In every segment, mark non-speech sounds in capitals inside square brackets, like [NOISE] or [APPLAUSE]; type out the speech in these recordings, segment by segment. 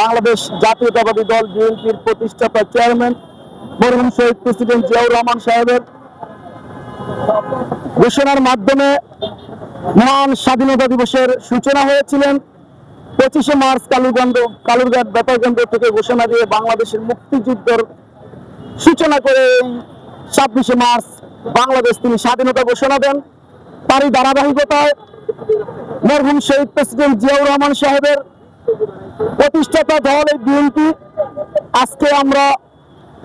বাংলাদেশ জাতীয়তাবাদী দল বিএনপির প্রতিষ্ঠাতা চেয়ারম্যান মরহুম শহীদ প্রেসিডেন্ট জিয়াউর রহমান সাহেবের ঘোষণার মাধ্যমে মহান স্বাধীনতা দিবসের সূচনা হয়েছিলেন। পঁচিশে মার্চ কালুগঞ্জ কালুরঘাট বেতারগঞ্জ থেকে ঘোষণা দিয়ে বাংলাদেশের মুক্তিযুদ্ধের সূচনা করে এই ছাব্বিশে মার্চ বাংলাদেশ তিনি স্বাধীনতা ঘোষণা দেন। তারই ধারাবাহিকতায় মরহুম শহীদ প্রেসিডেন্ট জিয়াউর রহমান সাহেবের প্রতিষ্ঠাতা দল এই বিএনপি, আজকে আমরা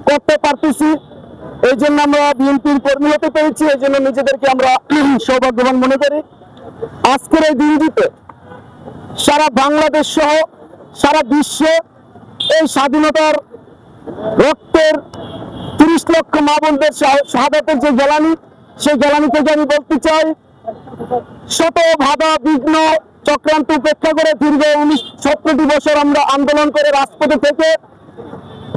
করতে পারতেছি। এই জন্য আমরা বিএনপির কর্মী হতে পেরেছি, এই জন্য নিজেদেরকে আমরা [CLEARS THROAT] সৌভাগ্যবান মনে করি। আজকের এই দিনটিতে সারা বাংলাদেশ সহ সারা বিশ্বে এই স্বাধীনতার রক্তের তিরিশ লক্ষ মা বোনদের শাহাদাতের যে জ্বালানি সেই জ্বালানি থেকে আমি বলতে চাই, শত বাধা বিঘ্ন চক্রান্ত উপেক্ষা করে দীর্ঘ উনিশ সত্তরটি বছর আমরা আন্দোলন করে রাজপথে থেকে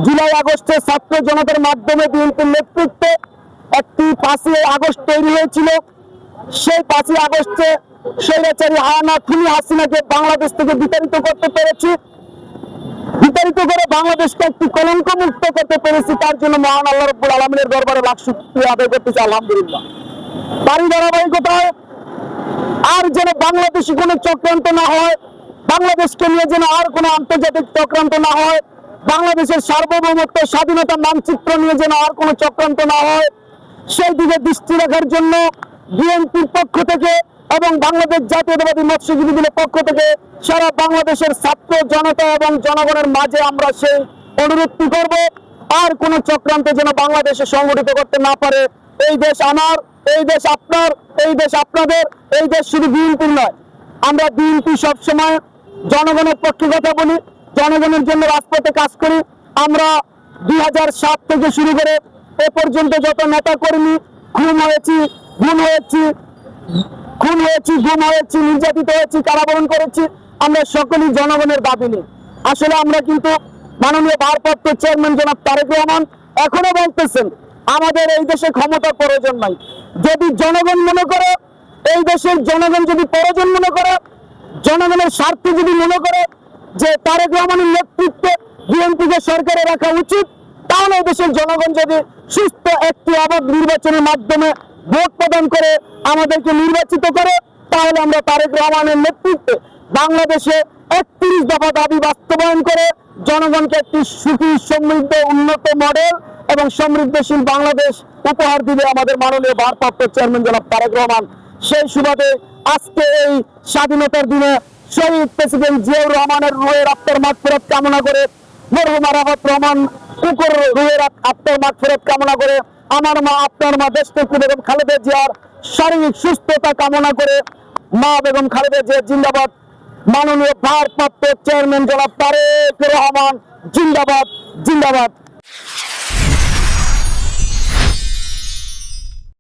জুলাই আগস্টে ছাত্র জনতার মাধ্যমে বিএনপির নেতৃত্বে একটি পাঁচই আগস্ট তৈরি হয়েছিল। সেই পাঁচই আগস্টে স্বৈরাচারী হায়ানা খুনি হাসিনাকে বাংলাদেশ থেকে বিতাড়িত করতে পেরেছি। বিতাড়িত করে বাংলাদেশকে একটি কলঙ্ক মুক্ত করতে পেরেছি, তার জন্য মহান আল্লাহ রব্বুল আলমিনের দরবারে লাখ শুক্রিয়া আদায় করতেছি আলহামদুলিল্লাহ। তারই ধারাবাহিকতায় আর যেন বাংলাদেশি কোনো চক্রান্ত না হয়, বাংলাদেশকে নিয়ে যেন আর কোনো আন্তর্জাতিক চক্রান্ত না হয়, বাংলাদেশের সার্বভৌমত্ব, স্বাধীনতা মানচিত্র নিয়ে যেন আর কোনো চক্রান্ত না হয়, সেই দিকে দৃষ্টি রাখার জন্য বিএনপির পক্ষ থেকে এবং বাংলাদেশ জাতীয়তাবাদী মৎস্যজীবী দলের পক্ষ থেকে সারা বাংলাদেশের ছাত্র জনতা এবং জনগণের মাঝে আমরা সেই অনুরোধটি করব, আর কোনো চক্রান্ত যেন বাংলাদেশে সংগঠিত করতে না পারে, এই দেশ আমার। এই দেশ আপনার, এই দেশ আপনাদের, এই দেশ শুধু বিএনপির নয়। আমরা বিএনপি সবসময় জনগণের পক্ষে কথা বলি, জনগণের জন্য রাজপথে কাজ করি। আমরা দুই থেকে শুরু করে এ পর্যন্ত যত নেতা কর্মী খুন হয়েছি, গুম হয়েছি, খুন হয়েছি, গুম হয়েছি, নির্যাতিত হয়েছি, কারাবরণ করেছি, আমরা সকলেই জনগণের দাবি নিই। আসলে আমরা কিন্তু মাননীয় ভারপ্রাপ্ত চেয়ারম্যান জনাব তারেক রহমান এখনও বলতেছেন আমাদের এই দেশে ক্ষমতার প্রয়োজন নাই। যদি জনগণ মনে করে, এই দেশের জনগণ যদি প্রয়োজন মনে করে, জনগণের স্বার্থে যদি মনে করে যে তারেক রহমানের নেতৃত্বে বিএনপিকে সরকারে রাখা উচিত, তাহলে এই দেশের জনগণ যদি সুস্থ, একটি অবাধ নির্বাচনের মাধ্যমে ভোট প্রদান করে আমাদেরকে নির্বাচিত করে, তাহলে আমরা তারেক রহমানের নেতৃত্বে বাংলাদেশে একত্রিশ দফা দাবি বাস্তবায়ন করে জনগণকে একটি সুখী, সমৃদ্ধ, উন্নত মডেল এবং সমৃদ্ধশীল বাংলাদেশ উপহার দিবে আমাদের মাননীয় ভারপ্রাপ্ত চেয়ারম্যান জনাব তারেক রহমান। সেই সুবাদে আজকে এই স্বাধীনতার দিনে শহীদ প্রেসিডেন্ট জিয়াউর রহমানের রুহের আত্মার মাঠ ফেরত কামনা করে মরহুম আরাফাত রহমান কুকুর রুহের আত্মার মাঠ ফেরত কামনা করে, আমার মা, আপনার মা দেশ থেকে বেগম খালেদা জিয়ার শারীরিক সুস্থতা কামনা করে, মা বেগম খালেদা জিয়া জিন্দাবাদ। মাননীয় ভারপ্রাপ্ত চেয়ারম্যান জনাব তারেক রহমান জিন্দাবাদ জিন্দাবাদ।